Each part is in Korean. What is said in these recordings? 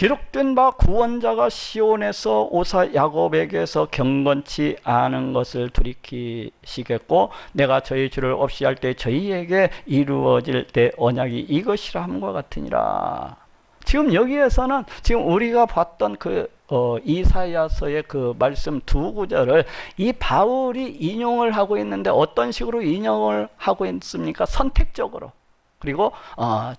기록된 바 구원자가 시온에서 오사 야곱에게서 경건치 않은 것을 돌이키시겠고 내가 저희 주를 없이 할 때 저희에게 이루어질 때 언약이 이것이라 함과 같으니라. 지금 여기에서는 지금 우리가 봤던 그 어, 이사야서의 그 말씀 두 구절을 이 바울이 인용을 하고 있는데 어떤 식으로 인용을 하고 있습니까? 선택적으로. 그리고 어,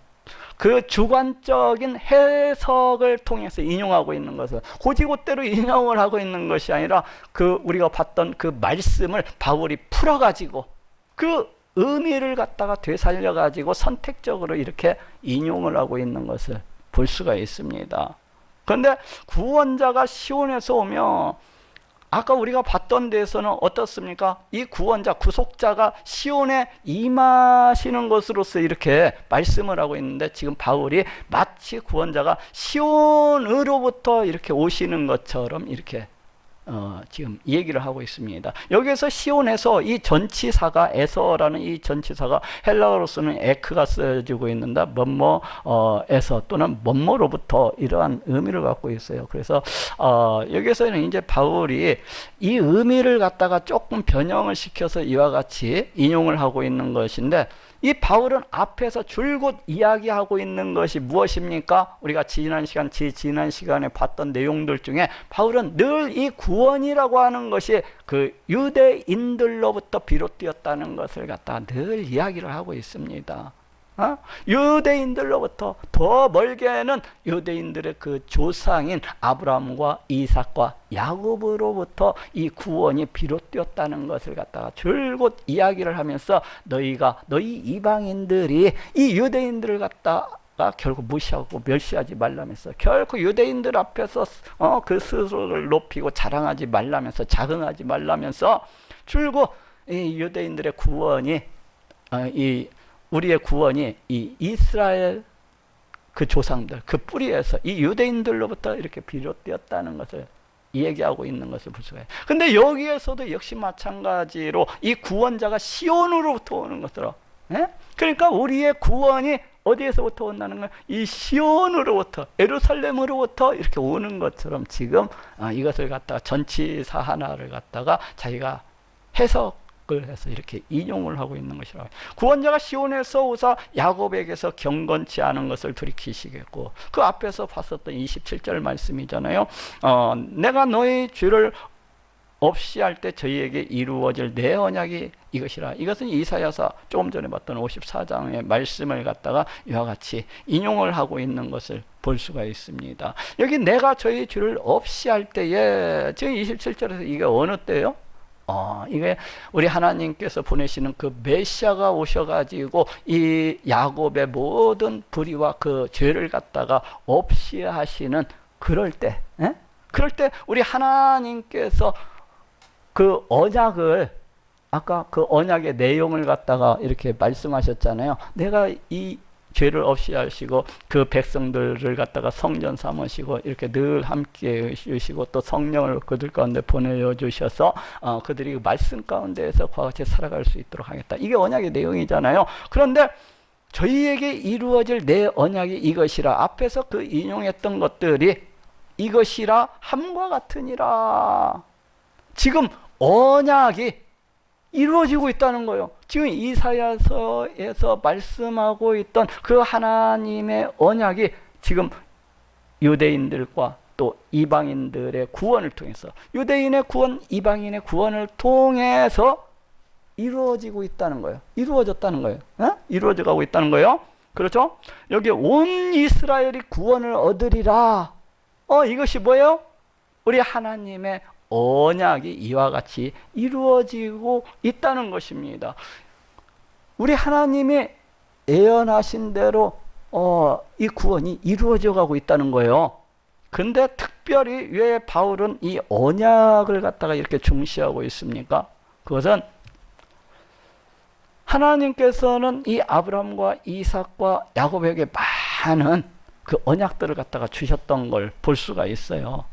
그 주관적인 해석을 통해서 인용하고 있는 것은 고지고대로 인용을 하고 있는 것이 아니라 그 우리가 봤던 그 말씀을 바울이 풀어가지고 그 의미를 갖다가 되살려가지고 선택적으로 이렇게 인용을 하고 있는 것을 볼 수가 있습니다. 그런데 구원자가 시온에서 오면 아까 우리가 봤던 데에서는 어떻습니까? 이 구원자, 구속자가 시온에 임하시는 것으로서 이렇게 말씀을 하고 있는데 지금 바울이 마치 구원자가 시온으로부터 이렇게 오시는 것처럼 이렇게 어, 지금 얘기를 하고 있습니다. 여기에서 시온에서 이 전치사가 에서라는 이 전치사가 헬라어로서는 에크가 쓰여지고 있는데 뭐뭐에서 또는 뭐뭐로부터 이러한 의미를 갖고 있어요. 그래서 어, 여기서는 이제 바울이 이 의미를 갖다가 조금 변형을 시켜서 이와 같이 인용을 하고 있는 것인데 이 바울은 앞에서 줄곧 이야기하고 있는 것이 무엇입니까? 우리가 지난 시간, 지 지난 시간에 봤던 내용들 중에 바울은 늘 이 구원이라고 하는 것이 그 유대인들로부터 비롯되었다는 것을 갖다 늘 이야기를 하고 있습니다. 어? 유대인들로부터 더 멀게는 유대인들의 그 조상인 아브라함과 이삭과 야곱으로부터 이 구원이 비롯되었다는 것을 갖다가 줄곧 이야기를 하면서 너희가 너희 이방인들이 이 유대인들을 갖다가 결국 무시하고 멸시하지 말라면서 결코 유대인들 앞에서 어, 그 스스로를 높이고 자랑하지 말라면서 자긍하지 말라면서 줄곧 이 유대인들의 구원이 어, 이 우리의 구원이 이 이스라엘 그 조상들 그 뿌리에서 이 유대인들로부터 이렇게 비롯되었다는 것을 얘기하고 있는 것을 볼 수가 있어요. 근데 여기에서도 역시 마찬가지로 이 구원자가 시온으로부터 오는 것으로 예? 그러니까 우리의 구원이 어디에서부터 온다는 거야? 이 시온으로부터 에루살렘으로부터 이렇게 오는 것처럼 지금 아, 이것을 갖다가 전치사 하나를 갖다가 자기가 해석 을 해서 이렇게 인용을 하고 있는 것이라고. 구원자가 시온에서 오사 야곱에게서 경건치 않은 것을 돌이키시겠고 그 앞에서 봤었던 27절 말씀이잖아요. 어, 내가 너희 죄를 없이 할 때 저희에게 이루어질 내 언약이 이것이라. 이것은 이사야서 조금 전에 봤던 54장의 말씀을 갖다가 이와 같이 인용을 하고 있는 것을 볼 수가 있습니다. 여기 내가 저희 죄를 없이 할 때에 지금 27절에서 이게 어느 때요? 어, 이게 우리 하나님께서 보내시는 그 메시아가 오셔가지고 이 야곱의 모든 불의와 그 죄를 갖다가 없이 하시는 그럴 때, 에? 그럴 때 우리 하나님께서 그 언약을 아까 그 언약의 내용을 갖다가 이렇게 말씀하셨잖아요. 내가 이 죄를 없이 하시고 그 백성들을 갖다가 성전 삼으시고 이렇게 늘 함께 해주시고 또 성령을 그들 가운데 보내어 주셔서 어, 그들이 그 말씀 가운데에서 그와 같이 살아갈 수 있도록 하겠다. 이게 언약의 내용이잖아요. 그런데 저희에게 이루어질 내 언약이 이것이라 앞에서 그 인용했던 것들이 이것이라 함과 같으니라. 지금 언약이 이루어지고 있다는 거예요. 지금 이사야서에서 말씀하고 있던 그 하나님의 언약이 지금 유대인들과 또 이방인들의 구원을 통해서 유대인의 구원, 이방인의 구원을 통해서 이루어지고 있다는 거예요. 이루어졌다는 거예요. 에? 이루어져 가고 있다는 거예요. 그렇죠? 여기 온 이스라엘이 구원을 얻으리라. 어, 이것이 뭐예요? 우리 하나님의 언약이 이와 같이 이루어지고 있다는 것입니다. 우리 하나님이 예언하신 대로 어, 이 구원이 이루어져 가고 있다는 거예요. 근데 특별히 왜 바울은 이 언약을 갖다가 이렇게 중시하고 있습니까? 그것은 하나님께서는 이 아브라함과 이삭과 야곱에게 많은 그 언약들을 갖다가 주셨던 걸 볼 수가 있어요.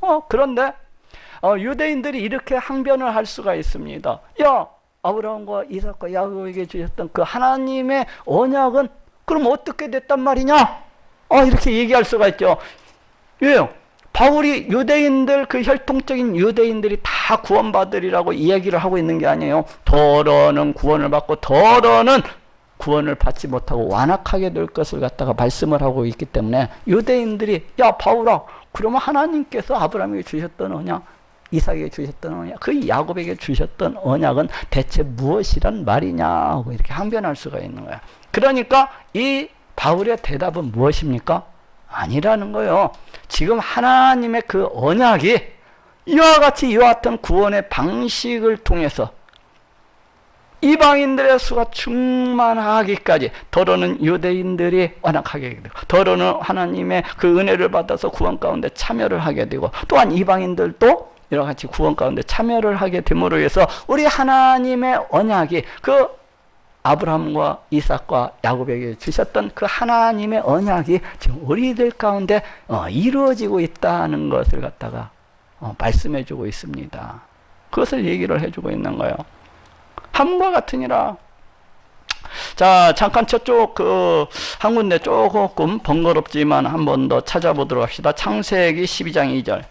어, 그런데 어, 유대인들이 이렇게 항변을 할 수가 있습니다. 야, 아브라함과 이삭과 야곱에게 주셨던 그 하나님의 언약은 그럼 어떻게 됐단 말이냐? 어, 이렇게 얘기할 수가 있죠. 왜요? 바울이 유대인들 그 혈통적인 유대인들이 다 구원받으리라고 이야기를 하고 있는 게 아니에요. 더러는 구원을 받고 더러는 구원을 받지 못하고 완악하게 될 것을 갖다가 말씀을 하고 있기 때문에 유대인들이 야 바울아 그러면 하나님께서 아브라함에게 주셨던 언약 이삭에게 주셨던 언약 그 야곱에게 주셨던 언약은 대체 무엇이란 말이냐고 이렇게 항변할 수가 있는 거야. 그러니까 이 바울의 대답은 무엇입니까? 아니라는 거예요. 지금 하나님의 그 언약이 이와 같이 이와 같은 구원의 방식을 통해서 이방인들의 수가 충만하기까지 더러는 유대인들이 완악하게 되고 더러는 하나님의 그 은혜를 받아서 구원 가운데 참여를 하게 되고 또한 이방인들도 이와 같이 구원 가운데 참여를 하게 됨으로 해서 우리 하나님의 언약이 그 아브라함과 이삭과 야곱에게 주셨던 그 하나님의 언약이 지금 우리들 가운데 어, 이루어지고 있다는 것을 갖다가 어, 말씀해주고 있습니다. 그것을 얘기를 해주고 있는 거예요. 함과 같으니라. 자, 잠깐 저쪽 그 한 군데 조금 번거롭지만 한 번 더 찾아보도록 합시다. 창세기 12장 2절.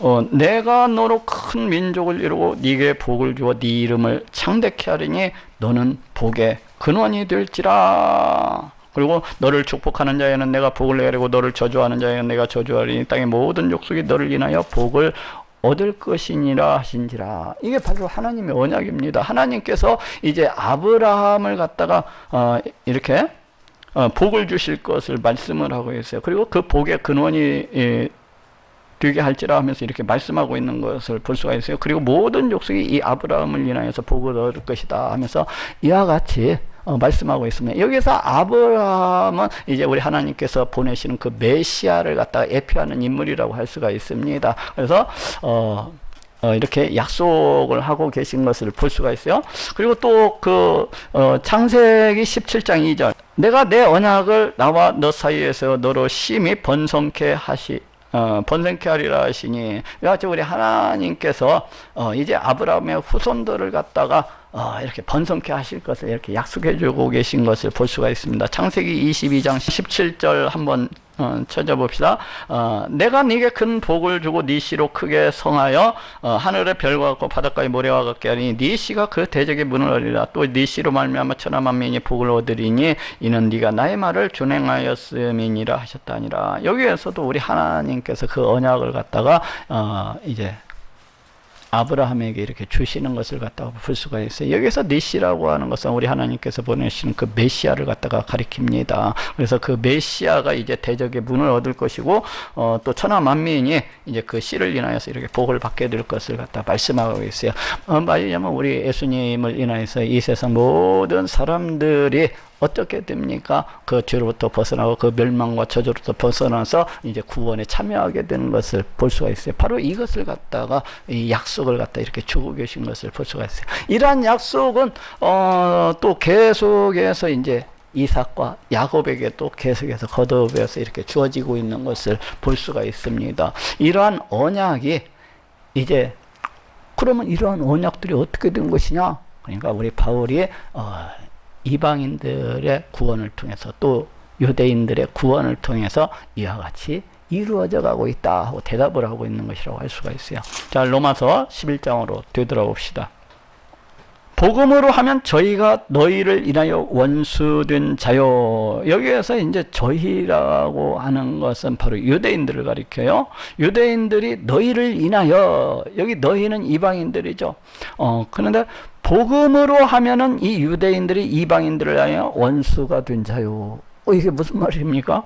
어, 내가 너로 큰 민족을 이루고 네게 복을 주어 네 이름을 창대케 하리니 너는 복의 근원이 될지라. 그리고 너를 축복하는 자에는 내가 복을 내리고 너를 저주하는 자에는 내가 저주하리니 땅의 모든 족속이 너를 인하여 복을 얻을 것이니라 하신지라. 이게 바로 하나님의 언약입니다. 하나님께서 이제 아브라함을 갖다가 어, 이렇게 어, 복을 주실 것을 말씀을 하고 있어요. 그리고 그 복의 근원이 예, 되게 할지라 하면서 이렇게 말씀하고 있는 것을 볼 수가 있어요. 그리고 모든 족속이 이 아브라함을 인하여서 복을 얻을 것이다 하면서 이와 같이 어, 말씀하고 있습니다. 여기서 아브라함은 이제 우리 하나님께서 보내시는 그 메시아를 갖다가 예표하는 인물이라고 할 수가 있습니다. 그래서 어, 어, 이렇게 약속을 하고 계신 것을 볼 수가 있어요. 그리고 또그 어, 창세기 17장 2절 내가 내 언약을 나와 너 사이에서 너로 심히 번성케 하시 어, 번성케 하리라 하시니 여하튼 우리 하나님께서 어, 이제 아브라함의 후손들을 갖다가 어, 이렇게 번성케 하실 것을 이렇게 약속해 주고 계신 것을 볼 수가 있습니다. 창세기 22장 17절 한번 어, 찾아봅시다. 어, 내가 네게 큰 복을 주고 네 씨로 크게 성하여 어, 하늘의 별과 같고 바닷가의 모래와 같게 하리니 네 씨가 그 대적의 문을 열리라 또 네 씨로 말미암아 천하 만민이 복을 얻으리니 이는 네가 나의 말을 준행하였음이니라 하셨다니라. 여기에서도 우리 하나님께서 그 언약을 갖다가 어, 이제 아브라함에게 이렇게 주시는 것을 갖다가 볼 수가 있어요. 여기서 니시라고 하는 것은 우리 하나님께서 보내시는 그 메시아를 갖다가 가리킵니다. 그래서 그 메시아가 이제 대적의 문을 얻을 것이고 어, 또 천하 만민이 이제 그 씨를 인하여서 이렇게 복을 받게 될 것을 갖다 말씀하고 있어요. 어, 말하자면 우리 예수님을 인하여서 이 세상 모든 사람들이 어떻게 됩니까? 그 죄로부터 벗어나고 그 멸망과 저주로부터 벗어나서 이제 구원에 참여하게 되는 것을 볼 수가 있어요. 바로 이것을 갖다가 이 약속을 갖다 이렇게 주고 계신 것을 볼 수가 있어요. 이러한 약속은 어, 또 계속해서 이제 이삭과 야곱에게 또 계속해서 거듭해서 이렇게 주어지고 있는 것을 볼 수가 있습니다. 이러한 언약이 이제 그러면 이러한 언약들이 어떻게 된 것이냐? 그러니까 우리 바울이 어, 이방인들의 구원을 통해서 또 유대인들의 구원을 통해서 이와 같이 이루어져 가고 있다 하고 대답을 하고 있는 것이라고 할 수가 있어요. 자, 로마서 11장으로 되돌아봅시다. 복음으로 하면 저희가 너희를 인하여 원수된 자요. 여기에서 이제 저희라고 하는 것은 바로 유대인들을 가리켜요. 유대인들이 너희를 인하여 여기 너희는 이방인들이죠. 어, 그런데 복음으로 하면은 이 유대인들이 이방인들을 하여 원수가 된 자요. 어, 이게 무슨 말입니까?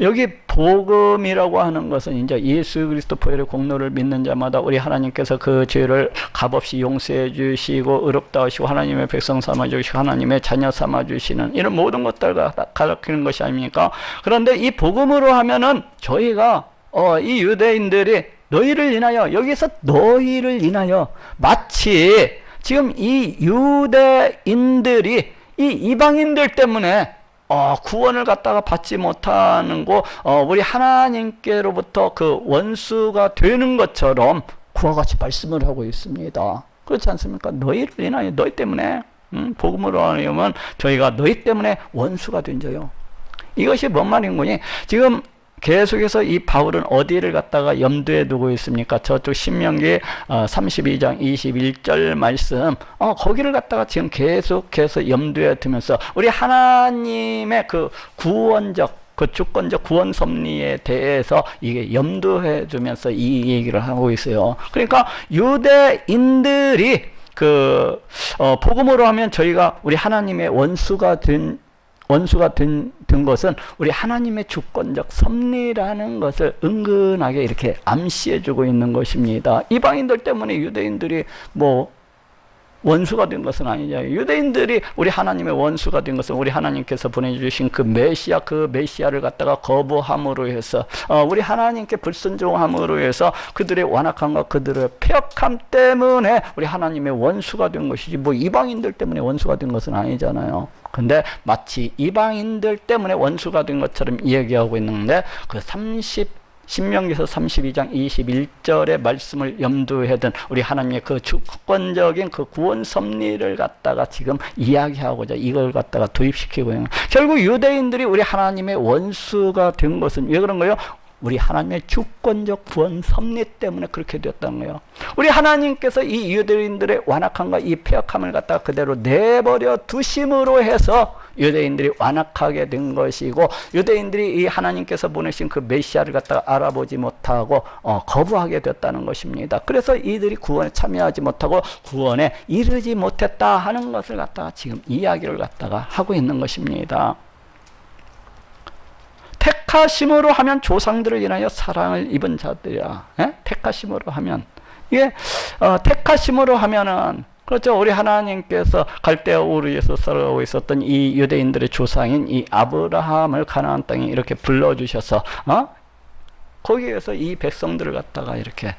여기 복음이라고 하는 것은 이제 예수 그리스도 보혈의 공로를 믿는 자마다 우리 하나님께서 그 죄를 값없이 용서해 주시고 의롭다 하시고 하나님의 백성 삼아 주시고 하나님의 자녀 삼아 주시는 이런 모든 것들을 가르치는 것이 아닙니까? 그런데 이 복음으로 하면은 저희가 어, 이 유대인들이 너희를 인하여 여기서 너희를 인하여 마치 지금 이 유대인들이 이 이방인들 때문에 어, 구원을 갖다가 받지 못하는 거, 어, 우리 하나님께로부터 그 원수가 되는 것처럼 그와 같이 말씀을 하고 있습니다. 그렇지 않습니까? 너희를 인하여 너희 때문에 음, 복음으로 하려면 저희가 너희 때문에 원수가 된 자요. 이것이 뭔 말인 거니? 지금 계속해서 이 바울은 어디를 갖다가 염두에 두고 있습니까? 저쪽 신명기 어, 32장 21절 말씀 어, 거기를 갖다가 지금 계속해서 염두에 두면서 우리 하나님의 그 구원적 그 주권적 구원 섭리에 대해서 이게 염두해 두면서 이 얘기를 하고 있어요. 그러니까 유대인들이 그 어, 복음으로 하면 저희가 우리 하나님의 원수가 된 원수가 된, 된 것은 우리 하나님의 주권적 섭리라는 것을 은근하게 이렇게 암시해주고 있는 것입니다. 이방인들 때문에 유대인들이 뭐 원수가 된 것은 아니죠. 유대인들이 우리 하나님의 원수가 된 것은 우리 하나님께서 보내주신 그 메시아, 그 메시아를 갖다가 거부함으로 해서, 어, 우리 하나님께 불순종함으로 해서 그들의 완악함과 그들의 폐역함 때문에 우리 하나님의 원수가 된 것이지, 뭐 이방인들 때문에 원수가 된 것은 아니잖아요. 근데 마치 이방인들 때문에 원수가 된 것처럼 이야기하고 있는데 그 30, 신명기서 32장 21절의 말씀을 염두에 둔 우리 하나님의 그 주권적인 그 구원 섭리를 갖다가 지금 이야기하고자 이걸 갖다가 도입시키고 있는 결국 유대인들이 우리 하나님의 원수가 된 것은 왜 그런 거예요? 우리 하나님의 주권적 구원 섭리 때문에 그렇게 되었다는 거예요. 우리 하나님께서 이 유대인들의 완악함과 이 폐역함을 갖다가 그대로 내버려 두심으로 해서 유대인들이 완악하게 된 것이고 유대인들이 이 하나님께서 보내신 그 메시아를 갖다가 알아보지 못하고 어, 거부하게 됐다는 것입니다. 그래서 이들이 구원에 참여하지 못하고 구원에 이르지 못했다 하는 것을 갖다가 지금 이야기를 갖다가 하고 있는 것입니다. 택하심으로 하면 조상들을 인하여 사랑을 입은 자들이야. 예? 택하심으로 하면 이게 어, 택하심으로 하면은 그렇죠. 우리 하나님께서 갈대아 우르에서 살아오고 있었던 이 유대인들의 조상인 이 아브라함을 가나안 땅에 이렇게 불러주셔서 어? 거기에서 이 백성들을 갖다가 이렇게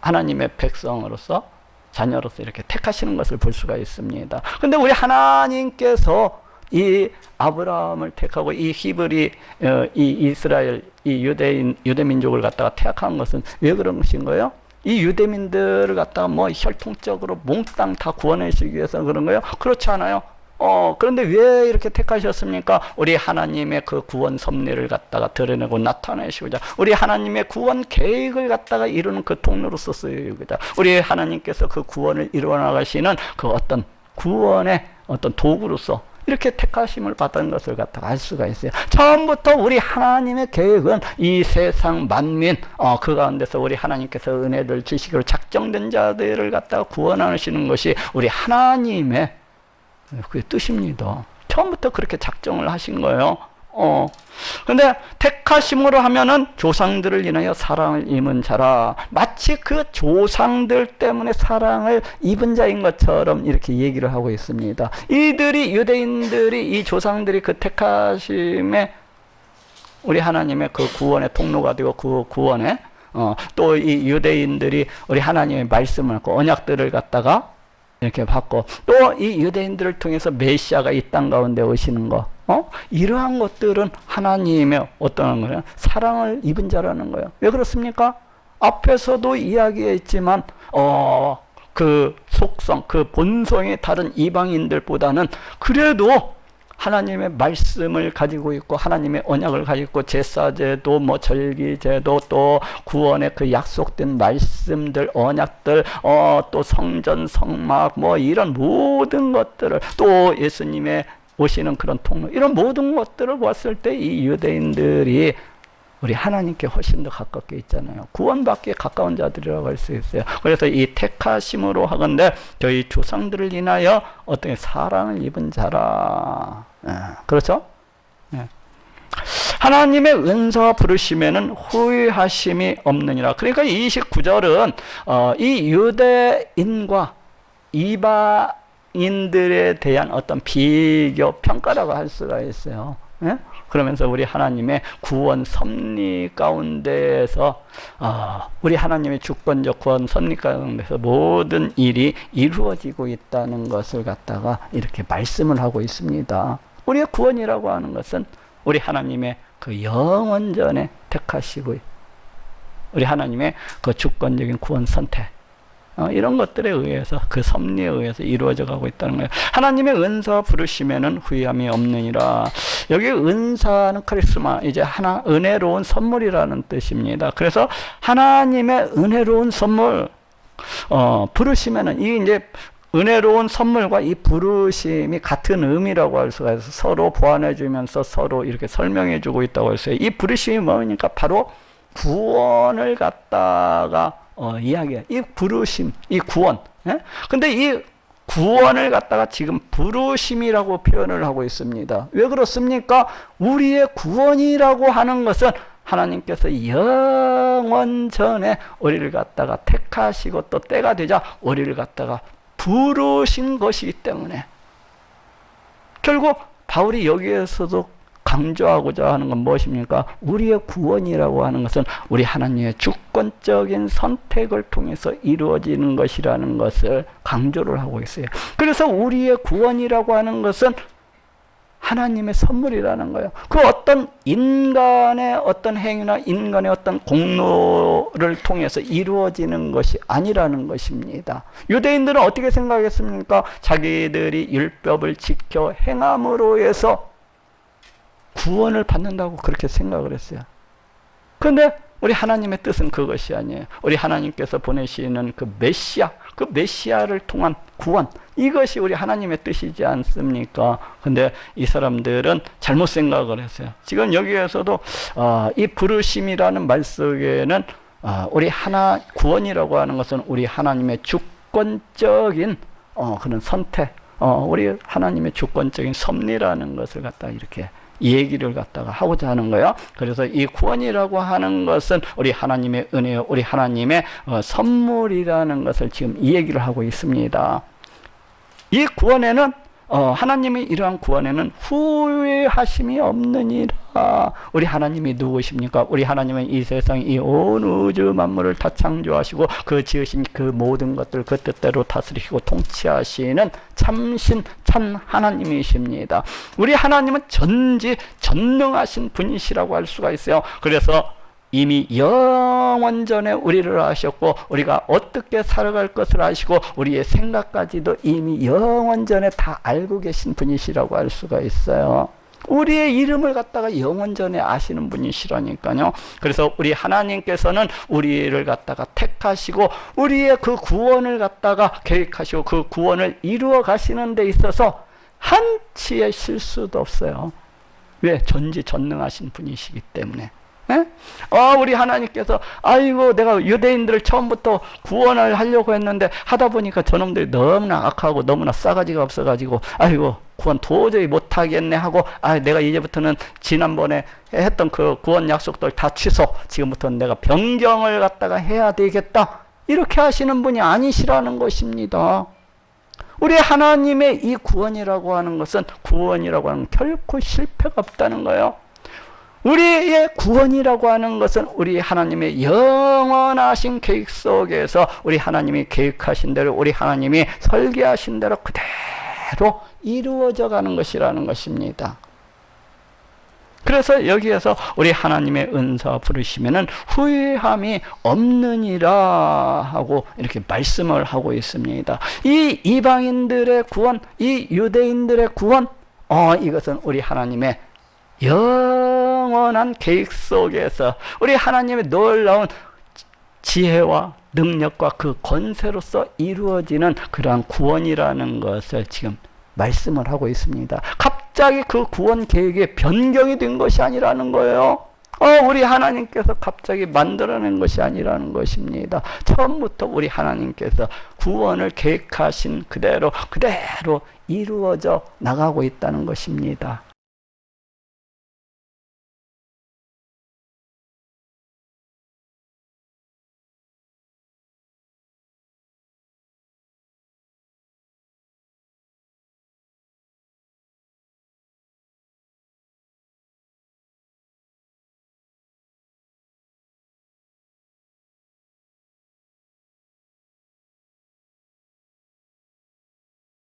하나님의 백성으로서 자녀로서 이렇게 택하시는 것을 볼 수가 있습니다. 근데 우리 하나님께서 이 아브라함을 택하고 이 히브리 어, 이 이스라엘 이 유대인 유대 민족을 갖다가 택한 것은 왜 그런 것인 거예요? 이 유대민들을 갖다가 뭐 혈통적으로 몽땅 다 구원하시기 위해서 그런 거예요? 그렇지 않아요. 어, 그런데 왜 이렇게 택하셨습니까? 우리 하나님의 그 구원 섭리를 갖다가 드러내고 나타내시고자 우리 하나님의 구원 계획을 갖다가 이루는 그 통로로서 쓰이고자 우리 하나님께서 그 구원을 이루어 나가시는 그 어떤 구원의 어떤 도구로서 이렇게 택하심을 받은 것을 갖다가 알 수가 있어요. 처음부터 우리 하나님의 계획은 이 세상 만민, 어, 그 가운데서 우리 하나님께서 은혜를 주시기로 작정된 자들을 갖다가 구원하시는 것이 우리 하나님의 그게 뜻입니다. 처음부터 그렇게 작정을 하신 거예요. 어. 근데 택하심으로 하면은 조상들을 인하여 사랑을 입은 자라. 마치 그 조상들 때문에 사랑을 입은 자인 것처럼 이렇게 얘기를 하고 있습니다. 이들이 유대인들이 이 조상들이 그 택하심에 우리 하나님의 그 구원의 통로가 되고 그 구원에 어, 또 이 유대인들이 우리 하나님의 말씀을 갖고 언약들을 갖다가 이렇게 받고 또 이 유대인들을 통해서 메시아가 이 땅 가운데 오시는 거 어? 이러한 것들은 하나님의 어떤 거예요? 사랑을 입은 자라는 거예요. 왜 그렇습니까? 앞에서도 이야기했지만 어, 그 속성, 그 본성이 다른 이방인들보다는 그래도 하나님의 말씀을 가지고 있고 하나님의 언약을 가지고 있고 제사제도 뭐 절기제도 또 구원의 그 약속된 말씀들 언약들 어 또 성전 성막 뭐 이런 모든 것들을 또 예수님의 오시는 그런 통로 이런 모든 것들을 봤을 때 이 유대인들이 우리 하나님께 훨씬 더 가깝게 있잖아요. 구원받기에 가까운 자들이라고 할 수 있어요. 그래서 이 택하심으로 하건대 저희 조상들을 인하여 어떻게 사랑을 입은 자라. 예, 그렇죠? 예. 하나님의 은사와 부르심에는 후회하심이 없느니라. 그러니까 29절은 어, 이 유대인과 이방인들에 대한 어떤 비교 평가라고 할 수가 있어요. 예? 그러면서 우리 하나님의 구원 섭리 가운데에서 어, 우리 하나님의 주권적 구원 섭리 가운데서 모든 일이 이루어지고 있다는 것을 갖다가 이렇게 말씀을 하고 있습니다. 우리의 구원이라고 하는 것은 우리 하나님의 그 영원전에 택하시고 우리 하나님의 그 주권적인 구원 선택 어, 이런 것들에 의해서 그 섭리에 의해서 이루어져 가고 있다는 거예요. 하나님의 은사 부르심에는 후회함이 없느니라. 여기 은사는 카리스마 이제 하나 은혜로운 선물이라는 뜻입니다. 그래서 하나님의 은혜로운 선물 어, 부르시면은 이 이제 은혜로운 선물과 이 부르심이 같은 의미라고 할 수가 있어서 서로 보완해 주면서 서로 이렇게 설명해 주고 있다고 했어요. 이 부르심이 뭐니까 바로 구원을 갖다가 어, 이야기해. 이 부르심, 이 구원. 예? 근데 이 구원을 갖다가 지금 부르심이라고 표현을 하고 있습니다. 왜 그렇습니까? 우리의 구원이라고 하는 것은 하나님께서 영원 전에 우리를 갖다가 택하시고 또 때가 되자 우리를 갖다가 부르신 것이기 때문에 결국 바울이 여기에서도 강조하고자 하는 건 무엇입니까? 우리의 구원이라고 하는 것은 우리 하나님의 주권적인 선택을 통해서 이루어지는 것이라는 것을 강조를 하고 있어요. 그래서 우리의 구원이라고 하는 것은 하나님의 선물이라는 거예요. 그 어떤 인간의 어떤 행위나 인간의 어떤 공로를 통해서 이루어지는 것이 아니라는 것입니다. 유대인들은 어떻게 생각했습니까? 자기들이 율법을 지켜 행함으로 해서 구원을 받는다고 그렇게 생각을 했어요. 그런데 우리 하나님의 뜻은 그것이 아니에요. 우리 하나님께서 보내시는 그 메시아, 그 메시아를 통한 구원, 이것이 우리 하나님의 뜻이지 않습니까? 근데 이 사람들은 잘못 생각을 했어요. 지금 여기에서도 어, 이 부르심이라는 말 속에는 어, 우리 하나 구원이라고 하는 것은 우리 하나님의 주권적인 어, 그런 선택, 어, 우리 하나님의 주권적인 섭리라는 것을 갖다 이렇게 얘기를 갖다가 하고자 하는 거예요. 그래서 이 구원이라고 하는 것은 우리 하나님의 은혜요, 우리 하나님의 어, 선물이라는 것을 지금 이 얘기를 하고 있습니다. 이 구원에는 어, 하나님의 이러한 구원에는 후회하심이 없느니라. 우리 하나님이 누구십니까? 우리 하나님은 이 세상 이 온 우주 만물을 다 창조하시고 그 지으신 그 모든 것들 그 뜻대로 다스리시고 통치하시는 참신 참 하나님이십니다. 우리 하나님은 전지 전능하신 분이시라고 할 수가 있어요. 그래서 이미 영원 전에 우리를 아셨고 우리가 어떻게 살아갈 것을 아시고 우리의 생각까지도 이미 영원 전에 다 알고 계신 분이시라고 할 수가 있어요. 우리의 이름을 갖다가 영원 전에 아시는 분이시라니까요. 그래서 우리 하나님께서는 우리를 갖다가 택하시고 우리의 그 구원을 갖다가 계획하시고 그 구원을 이루어 가시는 데 있어서 한치의 실수도 없어요. 왜? 전지 전능하신 분이시기 때문에. 예? 아, 우리 하나님께서 아이고 내가 유대인들을 처음부터 구원을 하려고 했는데 하다 보니까 저놈들이 너무나 악하고 너무나 싸가지가 없어가지고 아이고 구원 도저히 못하겠네 하고 아 내가 이제부터는 지난번에 했던 그 구원 약속들 다 취소 지금부터는 내가 변경을 갖다가 해야 되겠다 이렇게 하시는 분이 아니시라는 것입니다. 우리 하나님의 이 구원이라고 하는 것은 구원이라고 하는 결코 실패가 없다는 거예요. 우리의 구원이라고 하는 것은 우리 하나님의 영원하신 계획 속에서 우리 하나님이 계획하신 대로 우리 하나님이 설계하신 대로 그대로 이루어져 가는 것이라는 것입니다. 그래서 여기에서 우리 하나님의 은사 부르시면은 후회함이 없느니라 하고 이렇게 말씀을 하고 있습니다. 이 이방인들의 구원, 이 유대인들의 구원, 어, 이것은 우리 하나님의 영원한 계획 속에서 우리 하나님의 놀라운 지혜와 능력과 그 권세로서 이루어지는 그러한 구원이라는 것을 지금 말씀을 하고 있습니다. 갑자기 그 구원 계획에 변경이 된 것이 아니라는 거예요. 어, 우리 하나님께서 갑자기 만들어낸 것이 아니라는 것입니다. 처음부터 우리 하나님께서 구원을 계획하신 그대로, 그대로 이루어져 나가고 있다는 것입니다.